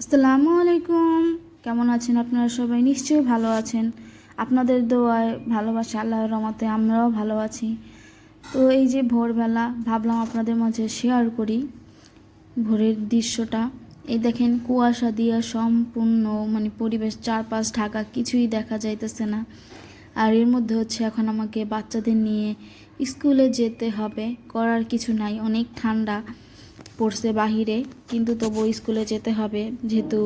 আসসালামু আলাইকুম। কেমন আছেন আপনারা সবাই? নিশ্চয়ই ভালো আছেন। আপনাদের দোয়ায় ভালোবাসা, আল্লাহর রহমতে আমরাও ভালো আছি। তো এই যে ভোরবেলা ভাবলাম আপনাদের মাঝে শেয়ার করি ভোরের দৃশ্যটা। এই দেখেন কুয়াশা দিয়ে সম্পূর্ণ মানে পরিবেশ চারপাশ ঢাকা, কিছুই দেখা যাইতেছে না। আর এর মধ্যে হচ্ছে এখন আমাকে বাচ্চাদের নিয়ে স্কুলে যেতে হবে, করার কিছু নাই, অনেক ঠান্ডা। পড়ছে বাহিরে, কিন্তু তবু স্কুলে যেতে হবে। যেহেতু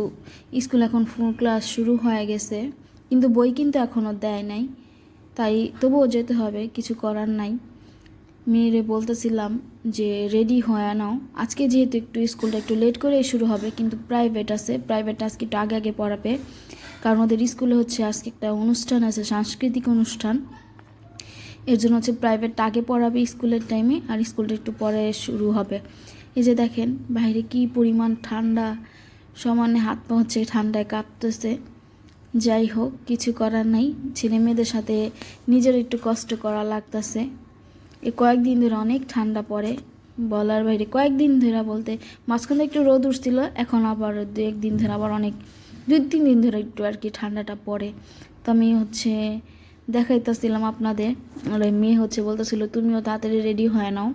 স্কুল এখন ফুল ক্লাস শুরু হয়ে গেছে, কিন্তু বই কিন্তু এখনও দেয় নাই। তাই তবুও যেতে হবে, কিছু করার নাই। মেয়েরে বলতেছিলাম যে, রেডি হয়ে নাও। আজকে যেহেতু একটু স্কুলটা একটু লেট করে শুরু হবে, কিন্তু প্রাইভেট আছে। প্রাইভেট আজকে একটু আগে আগে পড়াবে। কারণ ওদের স্কুলে হচ্ছে আজকে একটা অনুষ্ঠান আছে, সাংস্কৃতিক অনুষ্ঠান। এর জন্য হচ্ছে প্রাইভেট আগে পড়াবে স্কুলের টাইমে আর স্কুলটা একটু পরে শুরু হবে। এই যে দেখেন, বাইরে কি পরিমাণ ঠান্ডা, সমানে হাত পা হচ্ছে ঠান্ডায় কাঁপতেছে। যাই হোক, কিছু করার নাই ছেলে মেয়েদের সাথে নিজের একটু কষ্ট করা লাগতেছে। এ কয়েকদিন ধরে অনেক ঠান্ডা পড়ে, বলার বাইরে কয়েকদিন ধরে বলতে মাঝখানে একটু রোদ উঠছিল, এখন আবার দু একদিন ধরে আবার অনেক, দুই তিন দিন ধরে একটু আর কি ঠান্ডাটা পড়ে। তো আমি হচ্ছে দেখাইতেছিলাম আপনাদের। ওই মেয়ে হচ্ছে বলতেছিল, তুমিও তাড়াতাড়ি রেডি হয়ে নাও।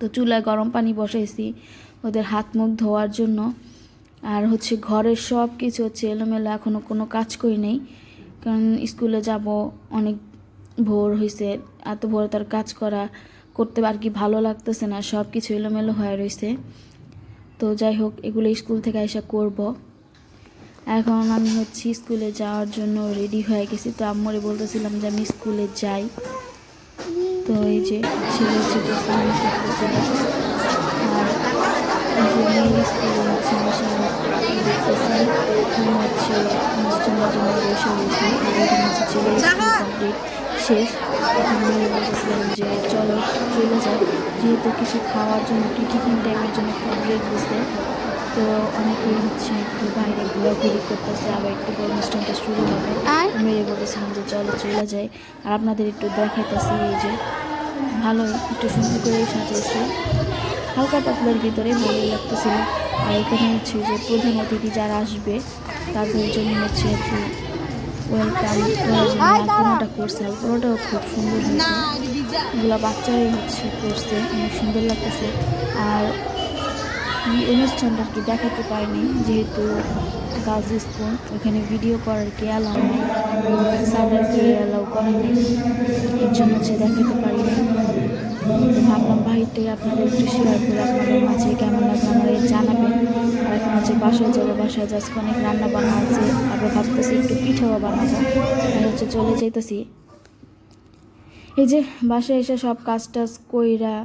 তো চুলায় গরম পানি বসাইছি ওদের হাত মুখ ধোয়ার জন্য। আর হচ্ছে ঘরের সব কিছু হচ্ছে এলোমেলো এখনও কোনো কাজ করি নেই। কারণ স্কুলে যাব, অনেক ভোর হয়েছে এত ভোর তার কাজ করা, করতে আর কি ভালো লাগতেছে না সব কিছু এলোমেলো হয়ে রয়েছে তো যাই হোক, এগুলো স্কুল থেকে এসে করব। এখন আমি হচ্ছে স্কুলে যাওয়ার জন্য রেডি হয়ে গেছি। তো আম্মরে বলতেছিলাম যে আমি স্কুলে যাই। তো এই যে ছেলে আমি শেষ। মেয়ে বলতেছিলাম যে চলো চলে যাই। যেহেতু কিছু খাওয়ার জন্য টিফিন টাইমের জন্য একটু ব্রেক দিছে তো অনেকেই হচ্ছে একটু বাইরে ঘোরাঘুরি করতেছে আবার একটু অনুষ্ঠানটা শুরু হবে। মেয়ে বলেছিলাম যে চলো চলে যাই। আর আপনাদের একটু দেখাইতেছি এই যে ভালো একটু সুন্দর করে সাজিয়েছে হালকা পাতলার ভিতরে ভালোই লাগতেছিল। আর এখানে হচ্ছে যে প্রধান অতিথি যারা আসবে তাদের জন্য হচ্ছে একটু ওয়েলকাম আলপনাটা করছে আলপনাটাও খুব সুন্দর হয়েছে। এগুলো বাচ্চারাই হচ্ছে করছে অনেক সুন্দর লাগতেছে। আর এই অনুষ্ঠানটা কি দেখাতে পারিনি, যেহেতু গার্লস স্কুল, ওখানে ভিডিও করার কি অ্যালাউ নেই স্যারদেরকে অ্যালাউ করে নেই, এর জন্য হচ্ছে দেখাতে পারিনি। ভাবলাম থেকে আপনাদের একটু শেয়ার করে আপনাদের মাঝে কেমন লাগবে আমার জানাবেন। আর এখন হচ্ছে বাসায় যাব, বাসায় যাচ্ছি অনেক রান্না বান্না আছে, আবার ভাবতেছি একটু পিঠাও বানাবো। আর হচ্ছে চলে যেতেছি এই যে বাসায় এসে সব কাজ টাজ কইরা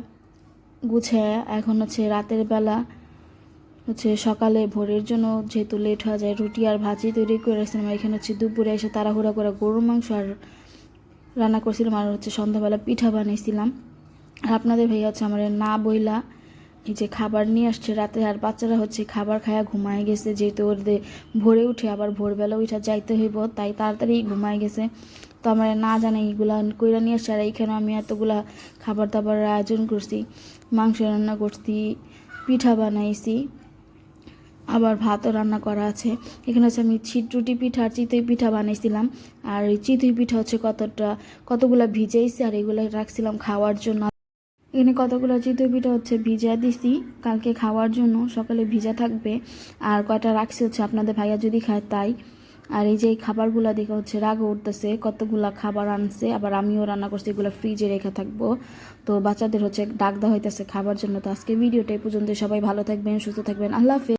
গুছায় এখন হচ্ছে রাতের বেলা হচ্ছে সকালে ভোরের জন্য যেহেতু লেট হয়ে যায়, রুটি আর ভাজি তৈরি করে রাখছিলাম। এখানে হচ্ছে দুপুরে এসে তাড়াহুড়া করে গরুর মাংস আর রান্না করছিলাম। আর হচ্ছে সন্ধ্যাবেলা পিঠা বানিয়েছিলাম। আর আপনাদের ভাইয়া হচ্ছে আমার না বইলা এই যে খাবার নিয়ে আসছে রাতে। আর বাচ্চারা হচ্ছে খাবার খায়া ঘুমায় গেছে। যেহেতু ওদের ভোরে উঠে আবার ভোরবেলা উঠে যাইতে হইব, তাই তাড়াতাড়ি ঘুমায় গেছে। তো আমার না জানে এইগুলা কইরা নিয়ে আসছে। আর এইখানে আমি এতগুলা খাবার দাবারের আয়োজন করছি, মাংস রান্না করছি, পিঠা বানাইছি। আবার ভাতও রান্না করা আছে। এখানে হচ্ছে আমি ছিটরুটি পিঠা আর চিতই পিঠা বানিয়েছিলাম। আর এই চিতই পিঠা হচ্ছে কতটা কতগুলো ভিজাইছি আর এগুলো রাখছিলাম খাওয়ার জন্য। এখানে কতগুলো চিতই পিঠা হচ্ছে ভিজা দিছি। কালকে খাওয়ার জন্য সকালে ভিজা থাকবে। আর কয়টা রাখছি হচ্ছে আপনাদের ভাইয়া যদি খায় তাই। আর এই যে এই খাবারগুলো দেখে হচ্ছে রাগ উঠতেছে। কতগুলা খাবার আনছে, আবার আমিও রান্না করছি, এগুলো ফ্রিজে রেখে থাকব। তো বাচ্চাদের হচ্ছে ডাক দেওয়া হইতেছে খাবার জন্য। তো আজকে ভিডিওটা এই পর্যন্ত সবাই ভালো থাকবেন, সুস্থ থাকবেন। আল্লাহ হাফেজ।